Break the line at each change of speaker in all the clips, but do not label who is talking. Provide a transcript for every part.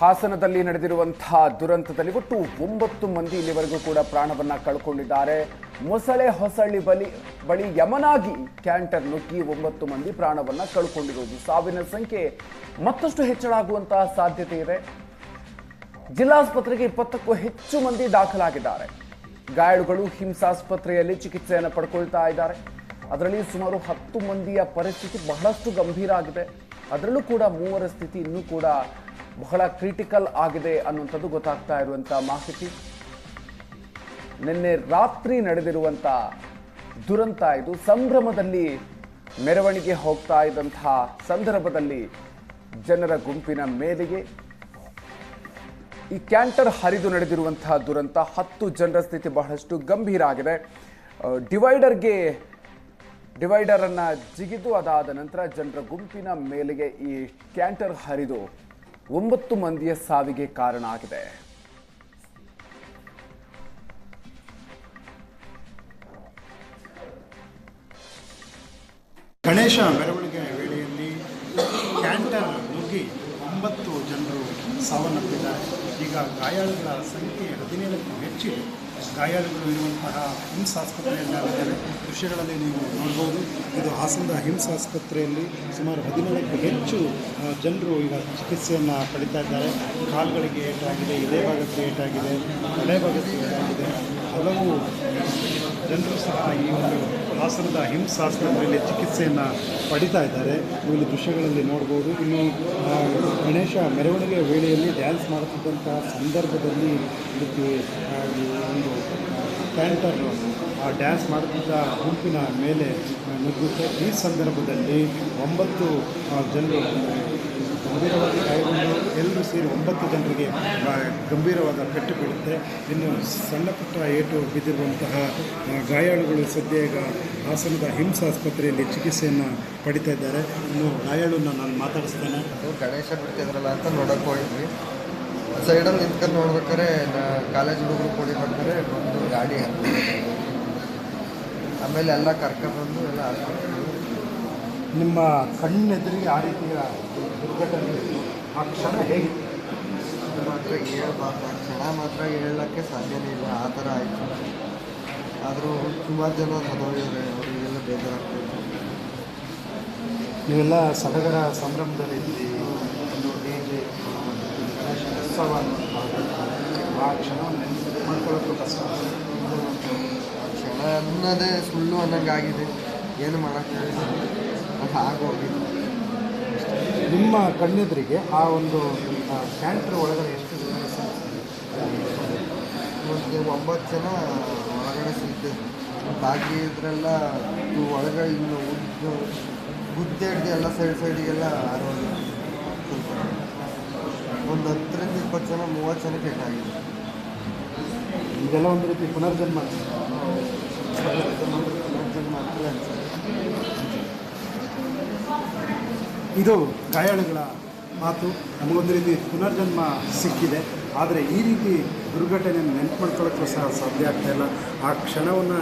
ಹಾಸನದಲ್ಲಿ ನಡೆದಿರುವಂತಹ ದುರಂತದಲ್ಲಿ ಒಟ್ಟು ಒಂಬತ್ತು ಮಂದಿ ಇಲ್ಲಿವರೆಗೂ ಕೂಡ ಪ್ರಾಣವನ್ನ ಕಳ್ಕೊಂಡಿದ್ದಾರೆ. ಮೊಸಳೆ ಹೊಸಳ್ಳಿ ಬಲಿ, ಬಳಿ ಯಮನಾಗಿ ಕ್ಯಾಂಟರ್ ನುಗ್ಗಿ ಒಂಬತ್ತು ಮಂದಿ ಪ್ರಾಣವನ್ನ ಕಳ್ಕೊಂಡಿರುವುದು. ಸಾವಿನ ಸಂಖ್ಯೆ ಮತ್ತಷ್ಟು ಹೆಚ್ಚಳ ಆಗುವಂತಹ ಸಾಧ್ಯತೆ ಇದೆ. ಜಿಲ್ಲಾಸ್ಪತ್ರೆಗೆ ಇಪ್ಪತ್ತಕ್ಕೂ ಹೆಚ್ಚು ಮಂದಿ ದಾಖಲಾಗಿದ್ದಾರೆ. ಗಾಯಾಳುಗಳು ಹಿಂಸಾಸ್ಪತ್ರೆಯಲ್ಲಿ ಚಿಕಿತ್ಸೆಯನ್ನು ಪಡ್ಕೊಳ್ತಾ ಇದ್ದಾರೆ. ಅದರಲ್ಲಿ ಸುಮಾರು ಹತ್ತು ಮಂದಿಯ ಪರಿಸ್ಥಿತಿ ಬಹಳಷ್ಟು ಗಂಭೀರ ಆಗಿದೆ. ಅದರಲ್ಲೂ ಕೂಡ ಮೂವರ ಸ್ಥಿತಿ ಇನ್ನೂ ಕೂಡ ಬಹಳ ಕ್ರಿಟಿಕಲ್ ಆಗಿದೆ ಅನ್ನುವಂಥದ್ದು ಗೊತ್ತಾಗ್ತಾ ಇರುವಂಥ ಮಾಹಿತಿ. ನಿನ್ನೆ ರಾತ್ರಿ ನಡೆದಿರುವಂಥ ದುರಂತ ಇದು ಸಂಭ್ರಮದಲ್ಲಿ ಮೆರವಣಿಗೆ ಹೋಗ್ತಾ ಇದ್ದಂತಹ ಸಂದರ್ಭದಲ್ಲಿ ಜನರ ಗುಂಪಿನ ಮೇಲೆಗೆ ಈ ಕ್ಯಾಂಟರ್ ಹರಿದು ನಡೆದಿರುವಂತಹ ದುರಂತ ಹತ್ತು ಜನರ ಸ್ಥಿತಿ ಬಹಳಷ್ಟು ಗಂಭೀರ ಆಗಿದೆ. ಡಿವೈಡರ್ಗೆ ಡಿವೈಡರ್ ಅನ್ನ ಜಿಗಿದು ಅದಾದ ನಂತರ ಜನರ ಗುಂಪಿನ ಮೇಲೆಗೆ ಈ ಕ್ಯಾಂಟರ್ ಹರಿದು ಒಂಬತ್ತು ಮಂದಿಯ ಸಾವಿಗೆ ಕಾರಣ ಆಗಿದೆ.
ಗಣೇಶ ಮೆರವಣಿಗೆ ವೇಳೆಯಲ್ಲಿ ಕ್ಯಾಂಟರ್ ನುಗ್ಗಿ ಒಂಬತ್ತು ಜನರು ಸಾವನ್ನಪ್ಪಿದ್ದಾರೆ. ಈಗ ಗಾಯಾಳುಗಳ ಸಂಖ್ಯೆ ಹದಿನೇಳಕ್ಕೂ ಹೆಚ್ಚಿದೆ. ಗಾಯಾಳುಗಳು ಇರುವಂತಹ ಹಿಮ್ಸ್ ಆಸ್ಪತ್ರೆಯಲ್ಲಿ ದೃಶ್ಯಗಳಲ್ಲಿ ನೀವು ನೋಡ್ಬೋದು. ಇದು ಹಾಸನದ ಹಿಮ್ಸ್ ಆಸ್ಪತ್ರೆಯಲ್ಲಿ ಸುಮಾರು ಹದಿನೇಳಕ್ಕೂ ಹೆಚ್ಚು ಜನರು ಈಗ ಚಿಕಿತ್ಸೆಯನ್ನು ಪಡಿತಾ ಇದ್ದಾರೆ. ಕಾಲುಗಳಿಗೆ ಏಟಾಗಿದೆ ಇದೇ ಭಾಗಕ್ಕೆ ಏಟಾಗಿದೆ ತಲೆ ಭಾಗಕ್ಕೆ ಏಟಾಗಿದೆ. ಹಲವು ಜನರು ಸಹ ಈ ಒಂದು ಹಾಸನದ ಹಿಮ್ಸ್ ಆಸ್ಪತ್ರೆಯಲ್ಲಿ ಚಿಕಿತ್ಸೆಯನ್ನು ಪಡಿತಾ ಇದ್ದಾರೆ. ಇಲ್ಲಿ ದೃಶ್ಯಗಳಲ್ಲಿ ನೋಡ್ಬೋದು. ಇನ್ನು ಗಣೇಶ ಮೆರವಣಿಗೆಯ ವೇಳೆಯಲ್ಲಿ ಡ್ಯಾನ್ಸ್ ಮಾಡುತ್ತಿದ್ದಂತಹ ಸಂದರ್ಭದಲ್ಲಿ ಇದಕ್ಕೆ ಒಂದು ಕ್ಯಾಂಟರ್ ಆ ಡ್ಯಾನ್ಸ್ ಮಾಡುತ್ತಿದ್ದ ಗುಂಪಿನ ಮೇಲೆ ನುಗ್ಗುತ್ತೆ. ಈ ಸಂದರ್ಭದಲ್ಲಿ ಒಂಬತ್ತು ಜನರು, ಗಂಭೀರವಾಗಿ ಗಾಯಗೊಂಡು ಎಲ್ಲರೂ ಸೇರಿ ಒಂಬತ್ತು ಜನರಿಗೆ ಗಂಭೀರವಾದ ಪೆಟ್ಟು ಬೀಳುತ್ತೆ. ಇನ್ನು ಸಣ್ಣ ಪುಟ್ಟ ಏಟು ಬಿದ್ದಿರುವಂತಹ ಗಾಯಾಳುಗಳು ಸದ್ಯ ಈಗ ಹಾಸನದ ಹಿಮ್ಸ್ ಆಸ್ಪತ್ರೆಯಲ್ಲಿ ಚಿಕಿತ್ಸೆಯನ್ನು ಪಡಿತಾ ಇದ್ದಾರೆ. ಇನ್ನು ಗಾಯಾಳನ್ನ ನಾನು ಮಾತಾಡಿಸ್ತೇನೆ.
ಗಣೇಶ ಬಿಡ್ತಿದ್ರಲ್ಲ ಅಂತ ನೋಡಕ್ಕೆ ಹೋಗಿದ್ವಿ. ಸೈಡಲ್ಲಿ ನಿಂತ್ಕೊಂಡು ನೋಡ್ಬೇಕಾರೆ ನಾ ಕಾಲೇಜ್ ಹುಡುಗರು ಕೂಡಿರ್ಬೇಕಾದ್ರೆ ಒಂದು ಗಾಡಿ ಹಾಕಿ ಆಮೇಲೆ ಎಲ್ಲ ಕರ್ಕೊಂಡ್ಬಂದು ಎಲ್ಲ
ನಿಮ್ಮ ಕಣ್ಣೆದುರಿಗೆ ಆ ರೀತಿಯ ದುರ್ಘಟನೆ ಇತ್ತು. ಆ ಕ್ಷಣ ಹೇಗೆ
ಮಾತ್ರ ಹೇಳ್ಬಾರ್ದು. ಆ ಕ್ಷಣ ಮಾತ್ರ ಹೇಳೋಕ್ಕೆ ಸಾಧ್ಯನೇ ಇಲ್ಲ. ಆ ಥರ ಆಯಿತು. ಆದರೂ ತುಂಬ ಜನ ಸದೋಗಿದ್ದಾರೆ. ಅವರಿಗೆಲ್ಲ ಬೇಜಾರಾಗ್ತದೆ
ನೀವೆಲ್ಲ ಸಡಗರ ಸಂಭ್ರಮದಲ್ಲಿ ಉತ್ಸವ ಆ ಕ್ಷಣವನ್ನು ನೆನ್ಪು ಮಾಡ್ಕೊಳ್ಳೋಕ್ಕೂ ಕಷ್ಟ
ಆ ಕ್ಷಣ ಅನ್ನೋದೇ ಸುಳ್ಳು ಅನ್ನಂಗೆ ಆಗಿದೆ ಏನು ಮಾಡೋಕ್ಕೆ ಅದು ಆಗೋಗಿದೆ
ನಿಮ್ಮ ಕಣ್ಣೆದುರಿಗೆ ಆ ಒಂದು ಕ್ಯಾಂಟರ್ ಒಳಗಡೆ ಎಷ್ಟು ಜನ
ಒಂದು ಒಂಬತ್ತು ಜನ ಒಳಗಡೆ ಸಿಗ್ತಿದ್ರು ಬಾಕಿ ಇದ್ರೆಲ್ಲ ಒಳಗಡೆ ಇನ್ನು ಉದ್ದು ಗುದ್ದೆ ಹಿಡ್ದು ಎಲ್ಲ ಸೈಡ್ ಸೈಡಿಗೆಲ್ಲ ಆರೋಗ್ಯ. ಒಂದು ಹತ್ತರಿಂದ ಇಪ್ಪತ್ತು ಜನ, ಮೂವತ್ತು ಜನಕ್ಕೆ ಬೇಕಾಗಿದೆ
ಇದೆಲ್ಲ ಒಂದು ರೀತಿ ಪುನರ್ಜನ್ಮ.
ಪುನರ್ಜನ್ಮ
ಇದು ಗಾಯಾಳುಗಳ ಮಾತು, ನಮಗೊಂದು ರೀತಿ ಪುನರ್ಜನ್ಮ ಸಿಕ್ಕಿದೆ. ಆದರೆ ಈ ರೀತಿ ದುರ್ಘಟನೆಯನ್ನು ನೆನಪು ಮಾಡ್ಕೊಳ್ಳೋಕ್ಕೂ ಸಹ ಸಾಧ್ಯ ಆಗ್ತಾ ಇಲ್ಲ. ಆ ಕ್ಷಣವನ್ನು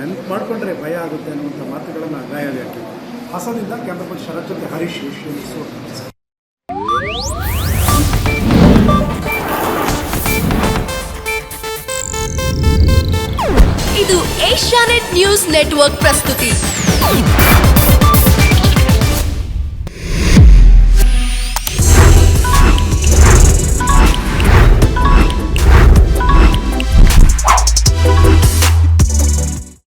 ನೆನಪು ಮಾಡಿಕೊಂಡ್ರೆ ಭಯ ಆಗುತ್ತೆ ಅನ್ನುವಂಥ ಮಾತುಗಳನ್ನು ಗಾಯಾಳಿ ಹಾಕಿದ್ದೆ ಹಾಸನದಿಂದ ಕ್ಯಾಮ್ರಾಮನ್ ಶರತ್ ಜೊತೆ Harish Vishweshwara
internet news network ప్రస్తుతి.